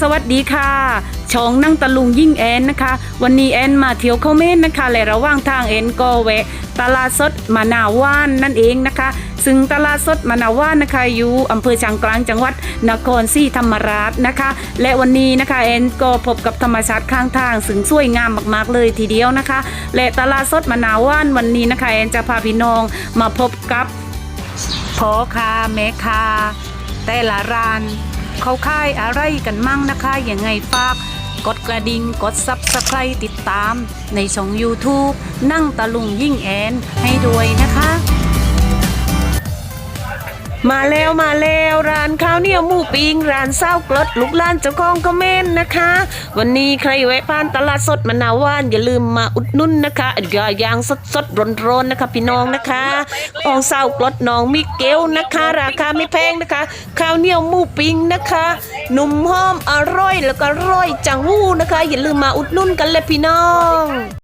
สวัสดีค่ะช่องนั่งตะลุงยิ่งแอนนะคะ วันนี้แอนมาเที่ยวเข้าเมนนะคะและระหว่างทางแอนก็แวะตลาดสดมะนาวว่านนั่นเองนะคะ ซึ่งตลาดสดมะนาวว่านนะคะอยู่อำเภอช้างกลางจังหวัดนครศรีธรรมราชนะคะ และวันนี้นะคะแอนก็พบกับธรรมชาติข้างทางซึ่งสวยงามมากๆเลยทีเดียวนะคะ และตลาดสดมะนาวว่านวันนี้นะคะแอนจะพาพี่น้องมาพบกับพ่อค้าแม่ค้าแต่ละร้าน เขาค่ายอะไรกันมั่งนะคะยังไงฝาก กดกระดิ่งกดซับสไครติดตาม ในช่อง YouTube นั่งตะลุงยิ่งแอนให้ด้วยนะ มาแล้วมาแล้วร้านข้าวเหนียวหมูปิ้งร้านเศร้ากรดลูกล้านเจ้าของคอมเมนนะคะ วันนี้ใครแวะผ่านตลาดสดมะนาวว่านอย่าลืมมาอุดหนุ่นนะคะอย่าย่างสดสดร้อนร้อนนะคะ พี่น้องนะคะของเศร้ากรดน้องมิเกลนะคะ ราคาไม่แพงนะคะ ข้าวเหนียวหมูปิ้งนะคะหนุ่มหอมอร่อยแล้วก็ร่อยจังหู้นะคะ อย่าลืมมาอุดหนุ่นกันเลยพี่น้อง